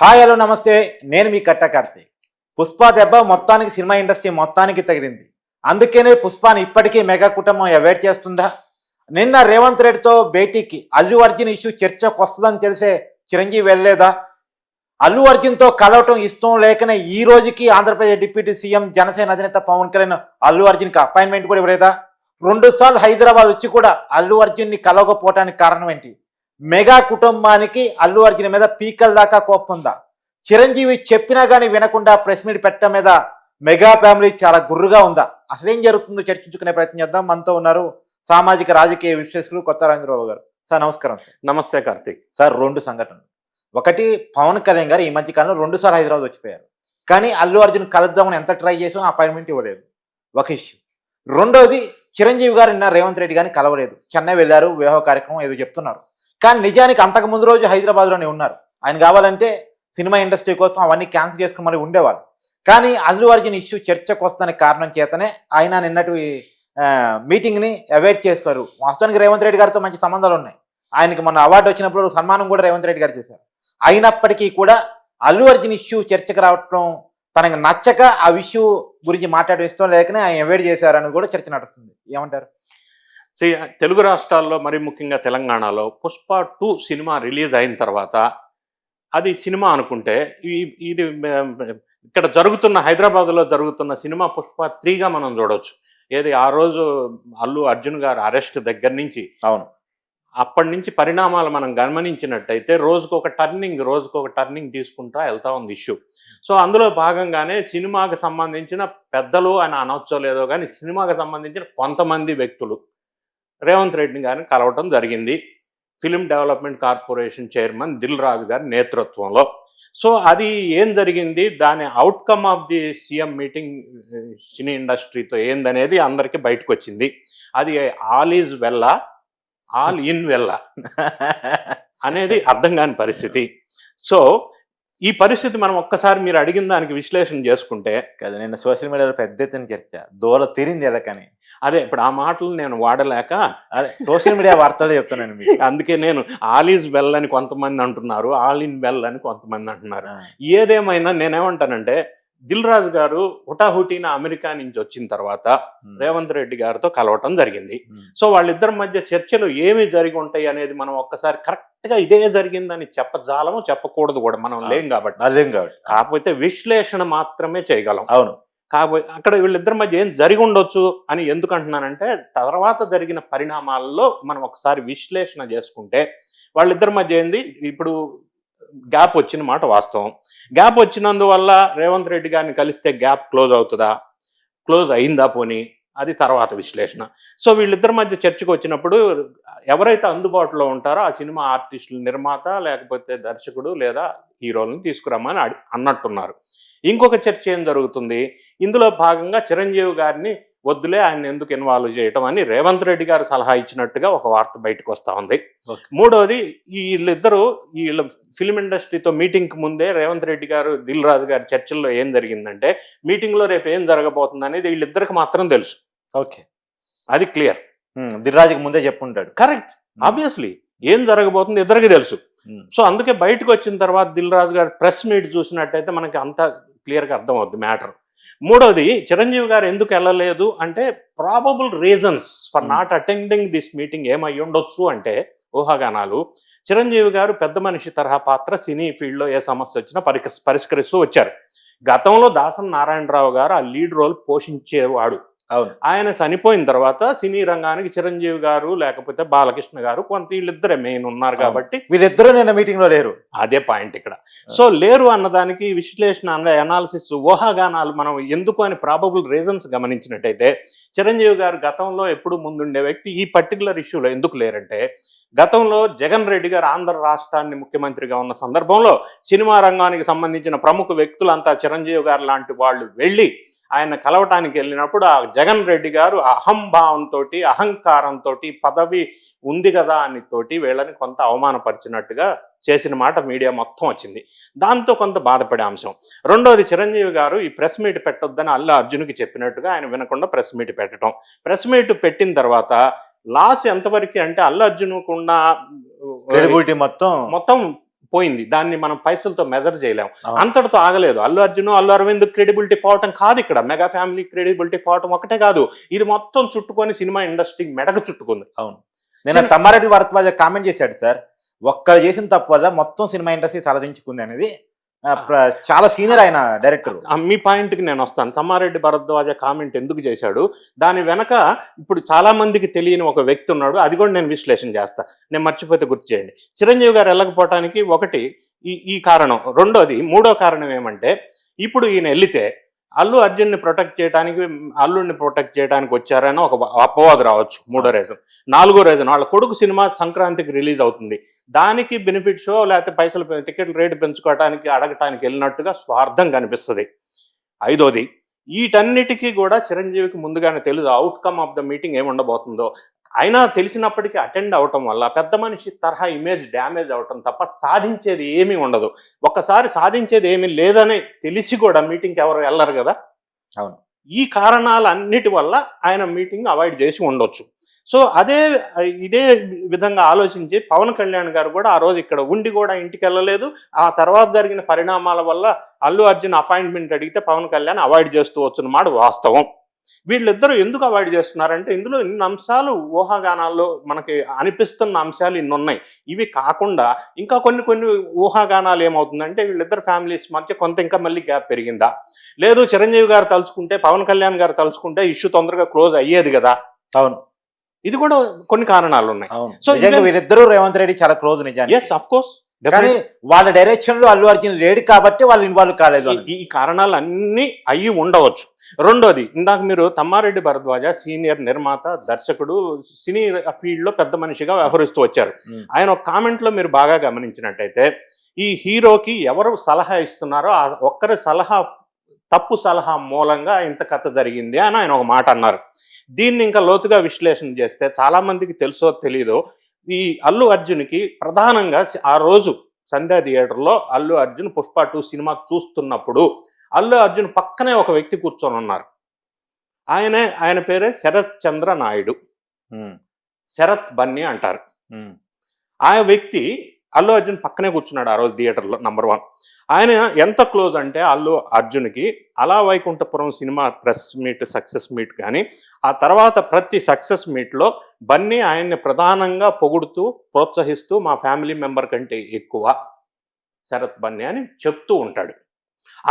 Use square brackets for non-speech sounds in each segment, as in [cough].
Hi hello నమస్తే. నేను మీ కట్ట కార్తీక్. పుష్ప దెబ్బ మొత్తానికి సినిమా ఇండస్ట్రీ మొత్తానికి తగిలింది. అందుకనే పుష్పాని ఇప్పటికీ మెగా కుటుంబం అవాయిడ్ చేస్తుందా? నిన్న రేవంత్ రెడ్డితో భేటీకి అల్లు అర్జున్ ఇష్యూ చర్చకు వస్తుందని తెలిసే చిరంజీవి వెళ్ళలేదా? అల్లు అర్జున్తో కలవటం ఇష్టం లేకనే ఈ రోజుకి ఆంధ్రప్రదేశ్ డిప్యూటీ సీఎం జనసేన అధినేత పవన్ కళ్యాణ్ అల్లు అర్జున్కి అపాయింట్మెంట్ కూడా ఇవ్వలేదా? రెండు సార్లు హైదరాబాద్ వచ్చి కూడా అల్లు అర్జున్ని కలవకపోవటానికి కారణం ఏంటి? మెగా కుటుంబానికి అల్లు అర్జున్ మీద పీకల దాకా కోపం ఉందా చిరంజీవి చెప్పినా కానీ వినకుండా ప్రెస్ మీట్ పెట్టడం మీద మెగా ఫ్యామిలీ చాలా గుర్రుగా ఉందా? అసలేం జరుగుతుందో చర్చించుకునే ప్రయత్నం చేద్దాం. మనతో ఉన్నారు సామాజిక రాజకీయ విశ్లేషకులు కొత్త రాజేంద్రబాబు గారు. సార్ నమస్కారం నమస్తే కార్తీక్. సార్ రెండు సంఘటనలు. ఒకటి పవన్ కళ్యాణ్ గారు ఈ మధ్య కాలంలో రెండు సార్లు హైదరాబాద్ వచ్చిపోయారు. కానీ అల్లు అర్జున్ కలుద్దామని ఎంత ట్రై చేసినా అపాయింట్మెంట్ ఇవ్వలేదు. ఒక ఇష్యూ. రెండోది చిరంజీవి గారు నిన్న రేవంత్ రెడ్డి గారిని కలవలేదు. చెన్నై వెళ్ళారు వివాహ కార్యక్రమం ఏదో చెప్తున్నారు. కానీ నిజానికి అంతకు ముందు రోజు హైదరాబాద్లోనే ఉన్నారు. ఆయన కావాలంటే సినిమా ఇండస్ట్రీ కోసం అవన్నీ క్యాన్సిల్ చేసుకుని మరి ఉండేవాళ్ళు. కానీ అల్లు అర్జున్ ఇష్యూ చర్చకు వస్తున్న కారణం చేతనే ఆయన నిన్నటి మీటింగ్ని అవాయిడ్ చేస్తారు వాస్తవానికి రేవంత్ రెడ్డి గారితో మంచి సంబంధాలు ఉన్నాయి. ఆయనకి మొన్న అవార్డు వచ్చినప్పుడు సన్మానం కూడా రేవంత్ రెడ్డి గారు చేశారు. అయినప్పటికీ కూడా అల్లు అర్జున్ ఇష్యూ చర్చకు రావటం తనకు నచ్చక ఆ ఇష్యూ గురించి మాట్లాడే ఇష్టం లేకనే ఆయన అవాయిడ్ చేశారని కూడా చర్చ నడుస్తుంది. ఏమంటారు? తెలుగు రాష్ట్రాల్లో మరి ముఖ్యంగా తెలంగాణలో పుష్ప టూ సినిమా రిలీజ్ అయిన తర్వాత అది సినిమా అనుకుంటే ఇది ఇక్కడ జరుగుతున్న హైదరాబాద్లో జరుగుతున్న సినిమా పుష్ప త్రీగా మనం చూడవచ్చు ఏది ఆ రోజు అల్లు అర్జున్ గారు అరెస్ట్ దగ్గర నుంచి అవును. అప్పటి నుంచి పరిణామాలు మనం గమనించినట్టయితే రోజుకు ఒక టర్నింగ్ రోజుకు ఒక టర్నింగ్ తీసుకుంటా వెళ్తా ఉంది ఇష్యూ సో అందులో భాగంగానే సినిమాకి సంబంధించిన పెద్దలు అని అనొచ్చో లేదో కానీ సినిమాకి సంబంధించిన కొంతమంది వ్యక్తులు. రేవంత్ రెడ్డిని గారిని కలవటం జరిగింది. Film development corporation chairman Dil Raju గారి నేతృత్వంలో. సో అది ఏం జరిగింది? దాని outcome of the CM meeting cine ఇండస్ట్రీతో ఏందనేది అందరికీ బయటకు వచ్చింది అది ఆల్ ఈజ్ వెల్లా ఆల్ ఇన్ వెల్లా అనేది అర్థం కాని పరిస్థితి. సో ఈ పరిస్థితి మనం ఒక్కసారి మీరు అడిగిన దానికి విశ్లేషణ చేసుకుంటే కదా నిన్న సోషల్ మీడియాలో పెద్ద ఎత్తున చర్చ. దూల తీరింది ఎదకని అదే ఇప్పుడు ఆ మాటలు నేను వాడలేక అదే సోషల్ మీడియా వార్తలు చెప్తున్నాను మీకు. [laughs] అందుకే నేను ఆల్ ఈజ్ వెల్ అని కొంతమంది అంటున్నారు ఆల్ ఇన్ వెల్ అని కొంతమంది అంటున్నారు. ఏదేమైనా నేనేమంటానంటే దిల్ రాజు గారు హుటాహుటీన అమెరికా నుంచి వచ్చిన తర్వాత ఉమ్, రేవంత్ రెడ్డి గారితో కలవటం జరిగింది. ఉమ్, సో వాళ్ళిద్దరి మధ్య చర్చలు ఏమి జరిగి ఉంటాయి అనేది మనం ఒక్కసారి కరెక్ట్గా ఇదే జరిగిందని చెప్పజాలము చెప్పకూడదు కూడా. మనం. లేం కాబట్టి. అదేం కాబట్టి కాకపోతే విశ్లేషణ మాత్రమే చేయగలం. అవును. కాకపోతే అక్కడ వీళ్ళిద్దరి మధ్య ఏం జరిగి ఉండొచ్చు అని ఎందుకు అంటున్నానంటే తర్వాత జరిగిన పరిణామాల్లో మనం ఒకసారి విశ్లేషణ చేసుకుంటే వాళ్ళిద్దరి మధ్య ఏంది? ఇప్పుడు గ్యాప్ వచ్చిన మాట వాస్తవం. గ్యాప్ వచ్చినందువల్ల రేవంత్ రెడ్డి గారిని కలిస్తే గ్యాప్ క్లోజ్ అవుతుందా? క్లోజ్ అయిందా పోనీ? అది తర్వాత విశ్లేషణ. సో వీళ్ళిద్దరి మధ్య చర్చకు వచ్చినప్పుడు ఎవరైతే అందుబాటులో ఉంటారో ఆ సినిమా ఆర్టిస్టులు నిర్మాత లేకపోతే దర్శకుడు లేదా హీరోలను తీసుకురమ్మని అడి- అన్నట్టున్నారు. ఇంకొక చర్చ ఏం జరుగుతుంది? ఇందులో భాగంగా చిరంజీవి గారిని వద్దులే ఆయన ఎందుకు ఇన్వాల్వ్ చేయటం అని రేవంత్ రెడ్డి గారు సలహా ఇచ్చినట్టుగా ఒక వార్త బయటకు వస్తా ఉంది. మూడోది వీళ్ళిద్దరూ వీళ్ళ ఫిలిం ఇండస్ట్రీతో మీటింగ్కి ముందే రేవంత్ రెడ్డి గారు దిల్ రాజు గారి చర్చల్లో ఏం జరిగిందంటే మీటింగ్లో రేపు ఏం జరగబోతుంది అనేది వీళ్ళిద్దరికి మాత్రం తెలుసు. ఓకే. అది క్లియర్ దిల్రాజుకి ముందే చెప్పుంటాడు. కరెక్ట్ ఆబ్వియస్లీ ఏం జరగబోతుంది ఇద్దరికి తెలుసు. సో అందుకే బయటకు వచ్చిన తర్వాత దిల్ రాజు గారి ప్రెస్ మీట్ చూసినట్టయితే మనకి అంత క్లియర్గా అర్థం అవుద్ది మ్యాటర్ మూడోది చిరంజీవి గారు ఎందుకు వెళ్ళలేదు అంటే probable reasons for. Not attending this meeting ఏమై ఉండొచ్చు అంటే ఊహాగానాలు. చిరంజీవి గారు పెద్ద మనిషి తరహా పాత్ర సినీ ఫీల్డ్లో ఏ సమస్య వచ్చినా పరిక పరిష్కరిస్తూ వచ్చారు. గతంలో దాసన్ నారాయణరావు గారు ఆ లీడ్ రోల్ పోషించేవాడు. ఆయన చనిపోయిన తర్వాత సినీ రంగానికి చిరంజీవి గారు లేకపోతే బాలకృష్ణ గారు కొంత వీళ్ళిద్దరే మెయిన్ ఉన్నారు. కాబట్టి వీళ్ళిద్దరూ నిన్న మీటింగ్లో లేరు. అదే పాయింట్ ఇక్కడ. సో లేరు అన్నదానికి విశ్లేషణ అనాలిసిస్ ఊహాగానాలు మనం ఎందుకు అని ప్రాబబుల్ రీజన్స్ గమనించినట్టయితే చిరంజీవి గారు గతంలో ఎప్పుడు ముందుండే వ్యక్తి ఈ పర్టికులర్ ఇష్యూలో ఎందుకు లేరంటే గతంలో జగన్ రెడ్డి గారు ఆంధ్ర రాష్ట్రాన్ని ముఖ్యమంత్రిగా ఉన్న సందర్భంలో సినిమా రంగానికి సంబంధించిన ప్రముఖ వ్యక్తులంతా చిరంజీవి గారు లాంటి వాళ్ళు వెళ్ళి ఆయన కలవటానికి వెళ్ళినప్పుడు ఆ జగన్ రెడ్డి గారు అహంభావంతో అహంకారంతో పదవి ఉంది కదా అని తోటి వీళ్ళని కొంత అవమానపరిచినట్టుగా చేసిన మాట మీడియా మొత్తం వచ్చింది. దాంతో కొంత బాధపడే అంశం. రెండోది చిరంజీవి గారు ఈ ప్రెస్ మీట్ పెట్టొద్దని అల్లు అర్జున్కి చెప్పినట్టుగా ఆయన వినకుండా ప్రెస్ మీట్ పెట్టడం ప్రెస్ మీట్ పెట్టిన తర్వాత లాస్ ఎంతవరకు అంటే అల్లు అర్జున్కున్న క్రెడిబిలిటీ మొత్తం మొత్తం పోయింది. దాన్ని మనం పైసలతో మెజర్ చేయలేం. అవును. అంతటితో ఆగలేదు. అల్లు అర్జున్ అల్లు అరవింద్ క్రెడిబిలిటీ పోవటం కాదు ఇక్కడ. మెగా ఫ్యామిలీ క్రెడిబిలిటీ పోవటం ఒకటే కాదు. ఇది మొత్తం చుట్టుకొని సినిమా ఇండస్ట్రీ మెడకు చుట్టుకుంది. అవును. నేను తమ్మారెడ్డి భరద్వాజ కామెంట్ చేశాడు సార్ ఒక్కరు చేసిన తప్పు వల్ల మొత్తం సినిమా ఇండస్ట్రీ తలదించుకుంది అనేది చాలా సీనియర్ ఆయన డైరెక్టర్. మీ పాయింట్కి నేను వస్తాను. సమ్మారెడ్డి భరద్వాజ కామెంట్ ఎందుకు చేశాడు? దాని వెనక ఇప్పుడు చాలా మందికి తెలియని ఒక వ్యక్తి ఉన్నాడు. అది కూడా నేను విశ్లేషణ చేస్తా. నేను మర్చిపోతే గుర్తు చేయండి. చిరంజీవి గారు వెళ్ళకపోవటానికి ఒకటి ఈ ఈ కారణం. రెండోది మూడో కారణం ఏమంటే ఇప్పుడు ఈయన వెళ్తే అల్లు అర్జున్ని ప్రొటెక్ట్ చేయడానికి అల్లుడిని ప్రొటెక్ట్ చేయడానికి వచ్చారని ఒక అపవాదు రావచ్చు మూడో రీజన్ నాలుగో రీజన్ వాళ్ళ కొడుకు సినిమా సంక్రాంతికి రిలీజ్ అవుతుంది. దానికి బెనిఫిట్ షో లేకపోతే పైసలు టికెట్ రేటు పెంచుకోవడానికి అడగటానికి వెళ్ళినట్టుగా స్వార్థం కనిపిస్తుంది. ఐదోది వీటన్నిటికీ కూడా చిరంజీవికి ముందుగానే తెలుసు అవుట్కమ్ ఆఫ్ ద మీటింగ్ ఏమి ఉండబోతుందో అయినా తెలిసినప్పటికీ అటెండ్ అవటం వల్ల పెద్ద మనిషి తరహా ఇమేజ్ డ్యామేజ్ అవటం తప్ప సాధించేది ఏమీ ఉండదు. ఒక్కసారి సాధించేది ఏమీ లేదని తెలిసి కూడా మీటింగ్కి ఎవరు వెళ్ళరు కదా? అవును. ఈ కారణాలన్నిటి వల్ల ఆయన మీటింగ్ అవాయిడ్ చేసి ఉండొచ్చు. సో అదే ఇదే విధంగా ఆలోచించి పవన్ కళ్యాణ్ గారు కూడా ఆ రోజు ఇక్కడ ఉండి కూడా ఇంటికి వెళ్ళలేదు. ఆ తర్వాత జరిగిన పరిణామాల వల్ల అల్లు అర్జున్ అపాయింట్మెంట్ అడిగితే పవన్ కళ్యాణ్ అవాయిడ్ చేస్తూ వస్తున్నమాట వాస్తవం. వీళ్ళిద్దరూ ఎందుకు అవాయిడ్ చేస్తున్నారంటే ఇందులో ఇన్ని అంశాలు ఊహాగానాల్లో మనకి అనిపిస్తున్న అంశాలు ఇన్ని ఉన్నాయి. ఇవి కాకుండా ఇంకా కొన్ని కొన్ని ఊహాగానాలు ఏమవుతుందంటే వీళ్ళిద్దరు ఫ్యామిలీస్ మధ్య కొంత ఇంకా మళ్ళీ గ్యాప్ పెరిగిందా? లేదు చిరంజీవి గారు తలుచుకుంటే పవన్ కళ్యాణ్ గారు తలుచుకుంటే ఇష్యూ తొందరగా క్లోజ్ అయ్యేది కదా? అవును. ఇది కూడా కొన్ని కారణాలు ఉన్నాయి. even- వీరిద్దరూ రేవంత్ రెడ్డి చాలా క్లోజ్ నిజానికి. ఎస్ అఫ్ కోర్స్ కానీ వాళ్ళ డైరెక్షన్లో అల్లు అర్జున్ లేడు కాబట్టి వాళ్ళు ఇన్వాల్వ్ కాలేదు. ఈ కారణాలు అన్ని అయ్యి ఉండవచ్చు రెండోది ఇందాక మీరు తమ్మారెడ్డి భరద్వాజ సీనియర్ నిర్మాత దర్శకుడు సినీ ఫీల్డ్లో పెద్ద మనిషిగా వ్యవహరిస్తూ వచ్చారు ఉమ్. ఆయన ఒక కామెంట్లో మీరు బాగా గమనించినట్టయితే ఈ హీరోకి ఎవరు సలహా ఇస్తున్నారో ఆ ఒక్కరి సలహా తప్పు సలహా మూలంగా ఇంత కథ జరిగింది అని ఆయన ఒక మాట అన్నారు దీన్ని ఇంకా లోతుగా విశ్లేషణ చేస్తే చాలా మందికి తెలుసో తెలీదో ఈ అల్లు అర్జున్కి ప్రధానంగా ఆ రోజు సంధ్యా థియేటర్లో అల్లు అర్జున్ పుష్ప టూ సినిమా చూస్తున్నప్పుడు అల్లు అర్జున్ పక్కనే ఒక వ్యక్తి కూర్చొని ఉన్నారు. ఆయనే ఆయన పేరే శరత్ చంద్ర నాయుడు. శరత్ బన్నీ అంటారు. ఆ వ్యక్తి అల్లు అర్జున్ పక్కనే కూర్చున్నాడు ఆ రోజు థియేటర్లో నంబర్ వన్ ఆయన ఎంత క్లోజ్ అంటే అల్లు అర్జున్కి అలా Vaikunthapuram cinema press meet success meet కానీ ఆ తర్వాత ప్రతి సక్సెస్ మీట్లో బన్నీ ఆయన్ని ప్రధానంగా పొగుడుతూ ప్రోత్సహిస్తూ మా ఫ్యామిలీ మెంబర్ కంటే ఎక్కువ శరత్ బన్నీ అని చెప్తూ ఉంటాడు.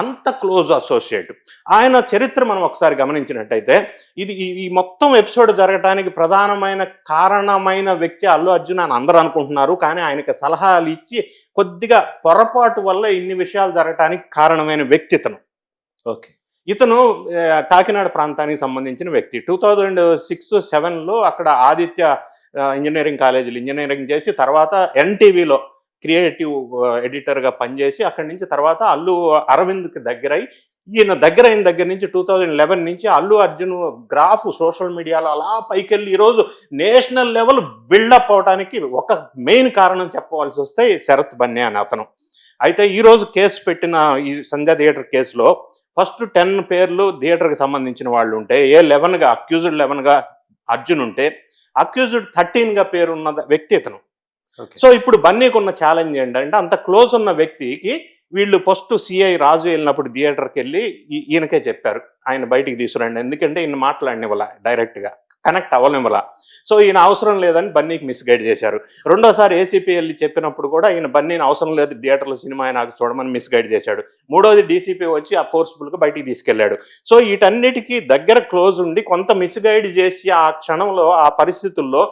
అంత క్లోజ్ అసోసియేట్. ఆయన చరిత్ర మనం ఒకసారి గమనించినట్టయితే ఇది ఈ మొత్తం ఎపిసోడ్ జరగడానికి ప్రధానమైన కారణమైన వ్యక్తి అల్లు అర్జున్ అని అందరూ అనుకుంటున్నారు. కానీ ఆయనకి సలహాలు ఇచ్చి కొద్దిగా పొరపాటు వల్ల ఇన్ని విషయాలు జరగటానికి కారణమైన వ్యక్తి ఇతను. ఓకే. ఇతను కాకినాడ ప్రాంతానికి సంబంధించిన వ్యక్తి. టూ థౌజండ్ సిక్స్ సెవెన్లో అక్కడ ఆదిత్య ఇంజనీరింగ్ కాలేజీలో ఇంజనీరింగ్ చేసి తర్వాత ఎన్టీవీలో క్రియేటివ్ ఎడిటర్గా పనిచేసి అక్కడి నుంచి తర్వాత అల్లు అరవింద్కి దగ్గరై ఈయన దగ్గర అయిన దగ్గర నుంచి టూ థౌజండ్ లెవెన్ నుంచి అల్లు అర్జున్ గ్రాఫ్ సోషల్ మీడియాలో అలా పైకెళ్ళి ఈరోజు నేషనల్ లెవెల్ బిల్డప్ అవడానికి ఒక మెయిన్ కారణం చెప్పవలసి వస్తే శరత్ బన్నే అని అతను. అయితే ఈరోజు కేసు పెట్టిన ఈ సంధ్యా థియేటర్ కేసులో ఫస్ట్ టెన్ పేర్లు థియేటర్కి సంబంధించిన వాళ్ళు ఉంటే ఏ లెవెన్గా అక్యూజ్డ్ లెవెన్గా అర్జున్ ఉంటే అక్యూజ్డ్ థర్టీన్గా పేరున్న వ్యక్తి ఇతను. సో ఇప్పుడు బన్నీకి ఉన్న ఛాలెంజ్ ఏంటంటే అంత క్లోజ్ ఉన్న వ్యక్తికి వీళ్ళు ఫస్ట్ సిఐ రాజు వెళ్ళినప్పుడు థియేటర్కి వెళ్ళి ఈయనకే చెప్పారు ఆయన బయటికి తీసుకురండి ఎందుకంటే ఈయన మాట్లాడినివ్వాల డైరెక్ట్గా కనెక్ట్ అవ్వనివ్వాల. సో ఈయన అవసరం లేదని బన్నీకి మిస్గైడ్ చేశారు. రెండోసారి ఏసీపీ వెళ్ళి చెప్పినప్పుడు కూడా ఈయన బన్నీని అవసరం లేదు థియేటర్లో సినిమా నాకు చూడమని మిస్గైడ్ చేశాడు. మూడోది డీసీపీ వచ్చి ఆ ఫోర్స్ఫుల్గా బయటికి తీసుకెళ్ళాడు సో వీటన్నిటికీ దగ్గర క్లోజ్ ఉండి కొంత మిస్గైడ్ చేసి ఆ క్షణంలో ఆ పరిస్థితుల్లో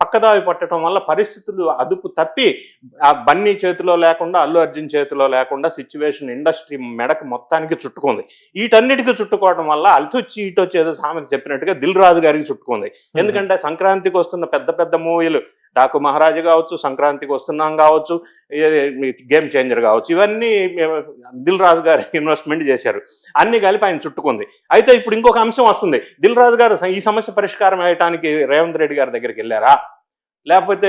పక్కదావి పట్టడం వల్ల పరిస్థితులు అదుపు తప్పి ఆ బన్నీ చేతిలో లేకుండా అల్లు అర్జున్ చేతిలో లేకుండా సిచ్యువేషన్ ఇండస్ట్రీ మెడకు మొత్తానికి చుట్టుకుంది. వీటన్నిటికీ చుట్టుకోవడం వల్ల అల్తొచ్చి ఇటు వచ్చేదో సామెత చెప్పినట్టుగా దిల్ రాజు గారికి చుట్టుకుంది. ఎందుకంటే సంక్రాంతికి వస్తున్న పెద్ద పెద్ద మూవీలు డాకు మహారాజు కావచ్చు సంక్రాంతికి వస్తున్నాం కావచ్చు గేమ్ చేంజర్ కావచ్చు ఇవన్నీ దిల్ రాజు గారు [laughs] ఇన్వెస్ట్మెంట్ చేశారు. అన్ని కలిపి ఆయన చుట్టుకుంది. అయితే ఇప్పుడు ఇంకొక అంశం వస్తుంది. దిల్ రాజు గారు ఈ సమస్య పరిష్కారం అయ్యటానికి రేవంత్ రెడ్డి గారి దగ్గరికి వెళ్ళారా? లేకపోతే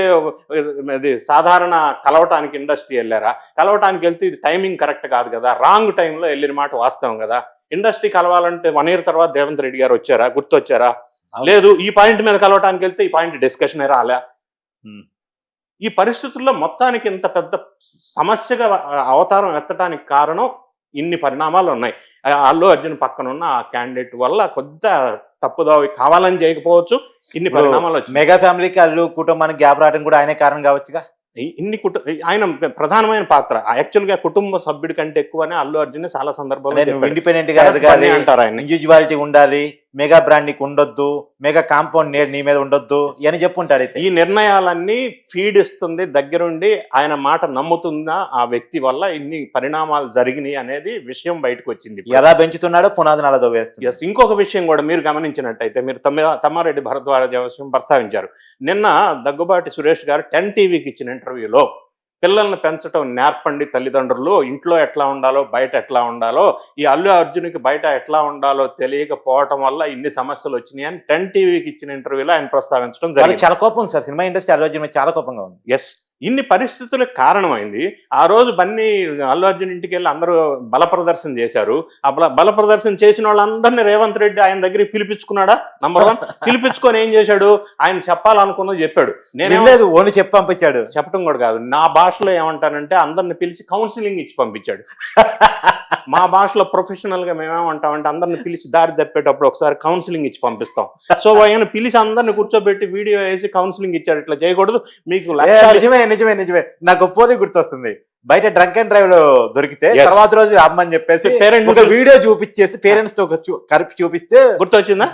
ఇది సాధారణ కలవటానికి ఇండస్ట్రీ వెళ్ళారా? కలవటానికి వెళ్తే ఇది టైమింగ్ కరెక్ట్ కాదు కదా. రాంగ్ టైంలో వెళ్ళిన మాట వాస్తవం కదా. ఇండస్ట్రీ కలవాలంటే వన్ ఇయర్ తర్వాత రేవంత్ రెడ్డి గారు వచ్చారా? గుర్తొచ్చారా. లేదు ఈ పాయింట్ మీద కలవటానికి వెళ్తే ఈ పాయింట్ డిస్కషన్ రాలే. ఈ పరిస్థితుల్లో మొత్తానికి ఇంత పెద్ద సమస్యగా అవతారం ఎత్తడానికి కారణం ఇన్ని పరిణామాలు ఉన్నాయి. అల్లు అర్జున్ పక్కన ఉన్న ఆ క్యాండిడేట్ వల్ల కొద్ద తప్పుదావి కావాలని చేయకపోవచ్చు. ఇన్ని పరిణామాలు వచ్చాయి మెగా ఫ్యామిలీకి అల్లు కుటుంబానికి గ్యాప్ రావడం కూడా ఆయనే కారణం కావచ్చుగా? ఇన్ని కుట ఆయన ప్రధానమైన పాత్ర. యాక్చువల్గా కుటుంబ సభ్యుడి కంటే ఎక్కువనే అల్లు అర్జున్ చాలా చెప్పాడు. ఇండిపెండెంట్గా అంటారు ఆయన ఇండివిజువాలిటీ ఉండాలి మెగా బ్రాండ్ నీకు ఉండొద్దు మెగా కాంపౌండ్ నీ నీ మీద ఉండొద్దు అని చెప్పుంటాడు అయితే. ఈ నిర్ణయాలన్నీ ఫీడ్ ఇస్తుంది దగ్గరుండి ఆయన మాట నమ్ముతుందా ఆ వ్యక్తి వల్ల ఇన్ని పరిణామాలు జరిగినాయి అనేది విషయం బయటకు వచ్చింది. ఎలా పెంచుతున్నాడో పునాదిని అలా దవ్వేస్తుంది ఎస్ ఇంకొక విషయం కూడా మీరు గమనించినట్టయితే మీరు తమ్మ తమ్మారెడ్డి భరద్వాజ విషయం ప్రస్తావించారు. నిన్న దగ్గుబాటి సురేష్ గారు టెన్ టీవీకి ఇచ్చిన ఇంటర్వ్యూలో పిల్లల్ని పెంచడం నేర్పండి తల్లిదండ్రులు. ఇంట్లో ఎట్లా ఉండాలో బయట ఎట్లా ఉండాలో ఈ అల్లు అర్జున్కి బయట ఎట్లా ఉండాలో తెలియకపోవటం వల్ల ఇన్ని సమస్యలు వచ్చినాయి అని టెన్ టీవీకి ఇచ్చిన ఇంటర్వ్యూలో ఆయన ప్రస్తావించడం జరిగింది. చాలా కోపం sir. Cinema industry Allu Arjun చాలా కోపంగా ఉంది. ఎస్ ఇన్ని పరిస్థితులకు కారణమైంది. ఆ రోజు బన్నీ అల్లు అర్జున్ ఇంటికి వెళ్ళి అందరూ బల ప్రదర్శన చేశారు. ఆ బల బల ప్రదర్శన చేసిన వాళ్ళందరినీ రేవంత్ రెడ్డి ఆయన దగ్గరికి పిలిపించుకున్నాడా? నంబర్ వన్ పిలిపించుకొని ఏం చేశాడు? ఆయన చెప్పాలనుకున్నది చెప్పాడు. నేనే లేదు ఓన్లీ చెప్పి పంపించాడు. చెప్పడం కూడా కాదు. నా భాషలో ఏమంటానంటే అందరిని పిలిచి కౌన్సిలింగ్ ఇచ్చి పంపించాడు. [laughs] మా భాషలో ప్రొఫెషనల్గా మేమేమంటామంటే అందరిని పిలిచి దారి తప్పేటప్పుడు ఒకసారి కౌన్సిలింగ్ ఇచ్చి పంపిస్తాం. సో ఆయన పిలిచి అందరిని కూర్చోబెట్టి వీడియో వేసి కౌన్సిలింగ్ ఇచ్చాడు. ఇట్లా చేయకూడదు. మీకు నిజమే నిజమే నిజమే. నాకు పోనీ గుర్తొస్తుంది. బయట డ్రంక్ అండ్ డ్రైవ్లో దొరికితే. తర్వాత రోజు అమ్మని చెప్పేసి Parent ఒక వీడియో చూపించేసి పేరెంట్స్తో కలిపి చూపిస్తే గుర్తొచ్చిందా?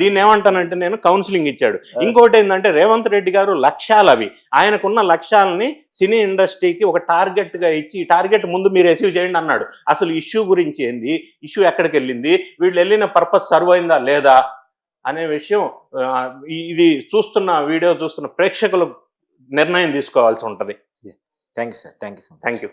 దీన్ని ఏమంటానంటే నేను కౌన్సిలింగ్ ఇచ్చాడు. ఇంకోటి ఏంటంటే రేవంత్ రెడ్డి గారు లక్ష్యాలు అవి ఆయనకున్న లక్ష్యాలని సినీ ఇండస్ట్రీకి ఒక టార్గెట్గా ఇచ్చి ఈ టార్గెట్ ముందు మీరు రిసీవ్ చేయండి అన్నాడు. అసలు ఇష్యూ గురించి ఏంది? ఇష్యూ ఎక్కడికి వెళ్ళింది? వీళ్ళు వెళ్ళిన పర్పస్ సర్వ్ అయిందా లేదా? అనే విషయం ఇది చూస్తున్న వీడియో చూస్తున్న ప్రేక్షకులు నిర్ణయం తీసుకోవాల్సి ఉంటది. Thank you sir thank you so much thank you